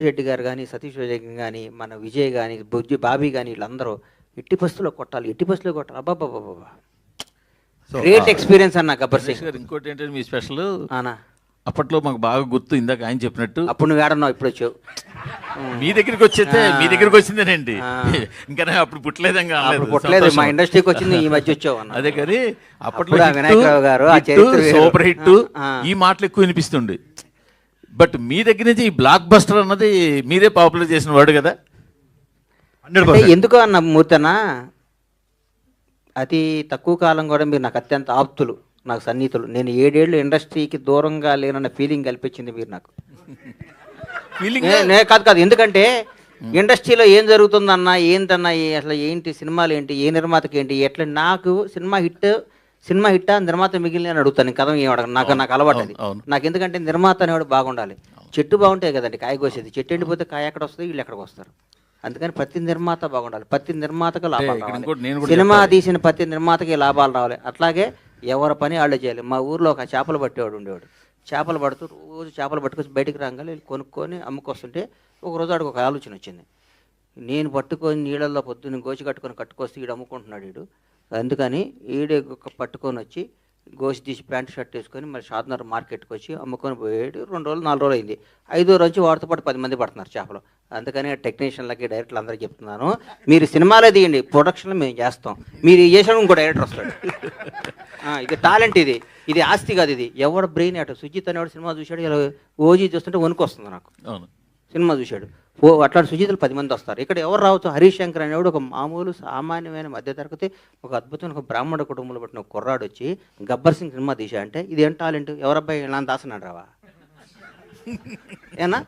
రెడ్డి గారు కానీ సతీష్ రెడ్డి కానీ మన విజయ్ కానీ బుజ్జి బాబీ కానీ వీళ్ళందరూ ఎట్టి పరిస్థితుల్లో కొట్టాలి ఎట్టి పరిస్థితుల్లో కొట్టాలి. అబ్బాబ్బాబ్బా గ్రేట్ ఎక్స్పీరియన్స్ అన్న గబ్బర్ సింగ్. గారు ఇంకోటి ఏంటంటే మీ స్పెషల్? అనా అప్పట్లో మాకు బాగా గుర్తు ఇందాక ఆయన చెప్పినట్టు. అప్పుడు నువ్వు ఏడన్నావు ఇప్పుడు వచ్చావు. మీ దగ్గరికి వచ్చేస్తే మీ దగ్గరికి వచ్చిందేనండి. ఇంకా అప్పుడు పుట్టలేదంగా పుట్టలేదు మా. ఇండస్ట్రీకి వచ్చింది ఈ మధ్య వచ్చావు అన్న. అదే కానీ అప్పట్లో వినాయకరావు గారు. Super hit. ఈ మాటలు ఎక్కువ వినిపిస్తుండే. బట్ మీ దగ్గర నుంచి ఈ బ్లాక్ బస్టర్ అన్నది మీరే పాపులర్ చేసిన వాడు కదా? అంటే ఎందుకు? అన్న మూర్తన? అతి తక్కువ కాలం కూడా మీరు నాకు అత్యంత ఆప్తులు నాకు సన్నిహితులు. నేను ఏడేళ్ళు ఇండస్ట్రీకి దూరంగా లేనన్న ఫీలింగ్ కల్పించింది మీరు నాకు. ఫీలింగ్ నే- నే కాదు కాదు ఎందుకంటే ఇండస్ట్రీలో ఏం జరుగుతుందన్న ఏంటన్నా ఏ- అసలు ఏంటి సినిమాలు ఏంటి ఏ నిర్మాతకి ఏంటి ఎట్లా నాకు సినిమా హిట్ సినిమా హిట్టా? నిర్మాత మిగిలిన అని అడుగుతాను. కథ ఏం అడగను? నాకు నాకు అలవాటు అది. నాకు ఎందుకంటే నిర్మాత అనేవాడు బాగుండాలి. చెట్టు బాగుంటాయి కదండి కాయ కోసేది. చెట్టు ఎండిపోతే కాయ ఎక్కడ వస్తుంది? వీళ్ళు ఎక్కడికి వస్తారు? అందుకని ప్రతి నిర్మాత బాగుండాలి. ప్రతి నిర్మాతకు లాభాలు రావాలి. సినిమా తీసిన ప్రతి నిర్మాతకి లాభాలు రావాలి. అట్లాగే ఎవరి పని వాళ్ళే చేయాలి. మా ఊర్లో ఒక చేపలు పట్టేవాడు ఉండేవాడు. చేపలు పడుతూ రోజు చేపలు పట్టుకొచ్చి బయటికి రాగానే కొనుక్కొని అమ్ముకొస్తుంటే ఒక రోజు ఆడికి ఒక ఆలోచన వచ్చింది. నేను పట్టుకొని నీళ్ళల్లో పొద్దున్న గోచి కట్టుకొని కట్టుకొస్తే ఈడు అమ్ముకుంటున్నాడు వీడు అందుకని ఈడే ఒక పట్టుకొని వచ్చి గోసి తీసి ప్యాంట్ షర్ట్ వేసుకొని మరి షాద్నగర్ మార్కెట్కి వచ్చి అమ్ముకొని పోయేటి రెండు రోజులు నాలుగు రోజులు అయింది. ఐదో రోజు వాడితో పాటు పది మంది పడుతున్నారు చేపలు. అందుకని టెక్నీషియన్లకి డైరెక్టర్లు అందరికీ చెప్తున్నాను. మీరు సినిమాలే తీయండి. ప్రొడక్షన్లు మేము చేస్తాం. మీరు చేసిన ఇంకో డైరెక్టర్ వస్తాడు. ఇది టాలెంట్ ఇది. ఇది ఆస్తి కాదు ఇది. ఎవడ బ్రెయిన్ అటు సుజిత్ అనేవాడు సినిమా చూశాడు. ఇలా ఓజీ చూస్తుంటే వణుకు వస్తుంది నాకు. అవును. సినిమా చూశాడు. ఓ అట్లాంటి సుజితులు పది మంది వస్తారు. ఇక్కడ ఎవరు రావచ్చు? హరీష్ శంకర్ అనేవాడు ఒక మామూలు సామాన్యమైన మధ్యతరగతి ఒక అద్భుతమైన ఒక బ్రాహ్మణ కుటుంబంలో పుట్టిన ఒక కుర్రాడు వచ్చి గబ్బర్ సింగ్ సినిమా తీసా అంటే ఇది ఏం టాలెంట్? ఎవరబ్బాయి ఇలా దాసనాడు రావా ఏనా?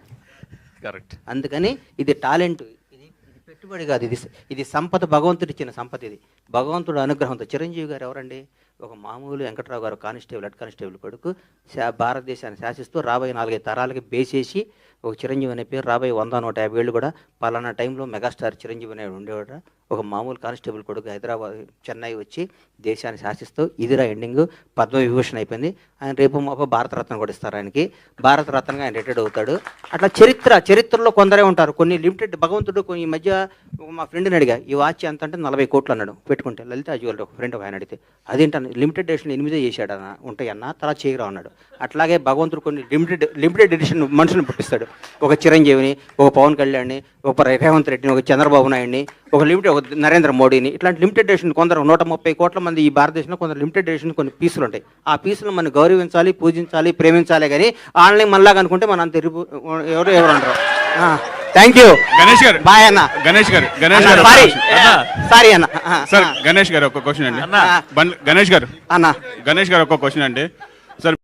కరెక్ట్. అందుకని ఇది టాలెంట్. ఇది ఇది పెట్టుబడి కాదు. ఇది ఇది సంపద భగవంతుడు ఇచ్చిన సంపద ఇది. భగవంతుడు అనుగ్రహంతో. చిరంజీవి గారు ఎవరండి? ఒక మామూలు వెంకట్రావు గారు కానిస్టేబుల్ హెడ్ కానిస్టేబుల్ కొడుకు శా- భారతదేశాన్ని శాసిస్తూ రాబోయే నాలుగైదు తరాలకి బేసేసి ఒక చిరంజీవి అనే పేరు రాబోయే వంద నూట యాభై ఏళ్ళు కూడా పలానా టైంలో మెగాస్టార్ చిరంజీవి అనే ఉండేవాడు. ఒక మామూలు కానిస్టేబుల్ కొడుకు హైదరాబాద్ చెన్నై వచ్చి దేశాన్ని శాసిస్తూ ఇదిరా ఎండింగ్ పద్మవిభూషణ్ అయిపోయింది. ఆయన రేపు మాప భారతరత్న కూడా ఇస్తారు ఆయనకి. భారతరత్నగా ఆయన రిటైర్డ్ అవుతాడు. అట్లా చరిత్ర చరిత్రలో కొందరే ఉంటారు. కొన్ని లిమిటెడ్ భగవంతుడు కొన్ని ఈ మధ్య ఒక మా ఫ్రెండ్ని అడిగా ఈ వాచ్ ఎంత? అంటే నలభై కోట్లు అన్నాడు. పెట్టుకుంటే లలిత జ్యువెలరీ ఒక ఫ్రెండ్ ఒక ఆయన అడిగితే అదేంటని లిమిటెడ్ ఎడిషన్ ఎనిమిదే చేశాడు అన్న ఉంటాయన్న తర్వాత చేయరా అన్నాడు. అట్లాగే భగవంతుడు కొన్ని లిమిటెడ్ లిమిటెడ్ ఎడిషన్ మనుషులను పుట్టిస్తాడు. ఒక చిరంజీవిని ఒక పవన్ కళ్యాణ్ని ఒక రేవంత్ రెడ్డిని ఒక చంద్రబాబు నాయుడిని ఒక లిమిటెడ్ ఒక నరేంద్ర మోడీని ఇట్లాంటి లిమిటెడ్ ఎడిషన్ కొందరు నూట ముప్పై కోట్ల మంది ఈ భారతదేశంలో కొందరు లిమిటెడ్ ఎడిషన్ కొన్ని పీసులు ఉంటాయి. ఆ పీసులు మనం గౌరవించాలి పూజించాలి ప్రేమించాలి కానీ ఆన్లైన్ మనలాగా అనుకుంటే మనం అంత ఎవరు ఎవరు అంటారు థ్యాంక్ యూ గణేష్ గారు. బాయ్ అన్న. గణేష్ గారు. గణేష్ గారు. సారీ అన్న. సారీ అన్న. సార్ గణేష్ గారు ఒక క్వశ్చన్ అండి. గణేష్ గారు. అన్న. గణేష్ గారు ఒక క్వశ్చన్ అండి.